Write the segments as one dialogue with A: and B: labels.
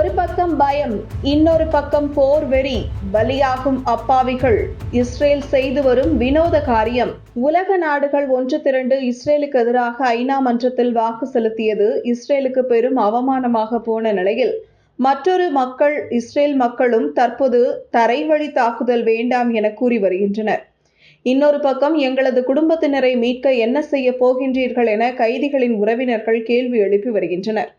A: ஒரு பக்கம் பயம் இன்னொரு பக்கம் போர் வெறி பலியாகும் அப்பாவிகள். இஸ்ரேல் செய்து வரும் வினோத காரியம். உலக நாடுகள் ஒன்று திரண்டு இஸ்ரேலுக்கு எதிராக ஐநா மன்றத்தில் வாக்கு செலுத்தியது இஸ்ரேலுக்கு பெரும் அவமானமாக போன நிலையில். மற்றொரு மக்கள் இஸ்ரேல் மக்களும் தற்போது தரைவழி தாக்குதல் வேண்டாம் என கூறி வருகின்றனர். இன்னொரு பக்கம் எங்களது குடும்பத்தினரை மீட்க என்ன செய்ய போகின்றீர்கள் என கைதிகளின் உறவினர்கள் கேள்வி எழுப்பி வருகின்றனர்.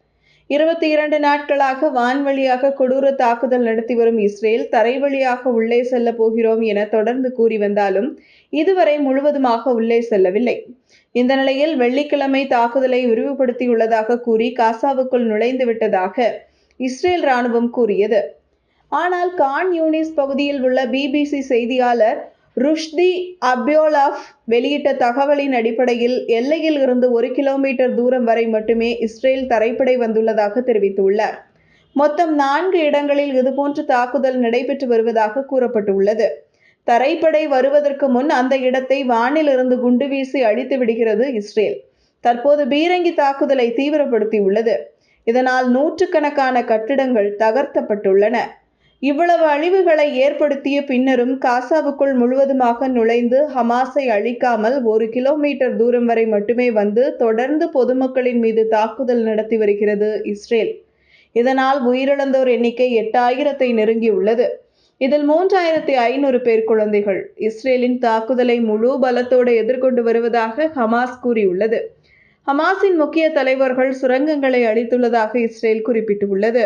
A: இருபத்தி இரண்டு நாட்களாக வான்வழியாக கொடூர தாக்குதல் நடத்தி வரும் இஸ்ரேல் தரை வழியாக உள்ளே செல்ல போகிறோம் என தொடர்ந்து கூறி வந்தாலும் இதுவரை முழுவதுமாக உள்ளே செல்லவில்லை. இந்த நிலையில் வெள்ளிக்கிழமை தாக்குதலை விரிவுபடுத்தியுள்ளதாக கூறி காசாவுக்குள் நுழைந்து விட்டதாக இஸ்ரேல் ராணுவம் கூறியது. ஆனால் கான் யூனிஸ் பகுதியில் உள்ள பிபிசி செய்தியாளர் ருஷ்தி அப்யோலாஃப் வெளியிட்ட தகவலின் அடிப்படையில் எல்லையில் இருந்து ஒரு கிலோமீட்டர் தூரம் வரை மட்டுமே இஸ்ரேல் தரைப்படை வந்துள்ளதாக தெரிவித்துள்ளார். மொத்தம் நான்கு இடங்களில் இதுபோன்ற தாக்குதல் நடைபெற்று வருவதாக கூறப்பட்டுள்ளது. தரைப்படை வருவதற்கு முன் அந்த இடத்தை வானிலிருந்து குண்டு வீசி அழித்து விடுகிறது இஸ்ரேல். தற்போது பீரங்கி தாக்குதலை தீவிரப்படுத்தியுள்ளது. இதனால் நூற்றுக்கணக்கான கட்டிடங்கள் தகர்த்தப்பட்டுள்ளன. இவ்வளவு அழிவுகளை ஏற்படுத்திய பின்னரும் காசாவுக்குள் முழுவதுமாக நுழைந்து ஹமாஸை அழிக்காமல் ஒரு கிலோமீட்டர் தூரம் வரை மட்டுமே வந்து தொடர்ந்து பொதுமக்களின் மீது தாக்குதல் நடத்தி வருகிறது இஸ்ரேல். இதனால் உயிரிழந்தோர் எண்ணிக்கை எட்டாயிரத்தை நெருங்கியுள்ளது. இதில் மூன்றாயிரத்தி ஐநூறு பேர் குழந்தைகள். இஸ்ரேலின் தாக்குதலை முழு பலத்தோடு எதிர்கொண்டு வருவதாக ஹமாஸ் கூறியுள்ளது. ஹமாஸின் முக்கிய தலைவர்கள் சுரங்கங்களை அளித்துள்ளதாக இஸ்ரேல் குறிப்பிட்டுள்ளது.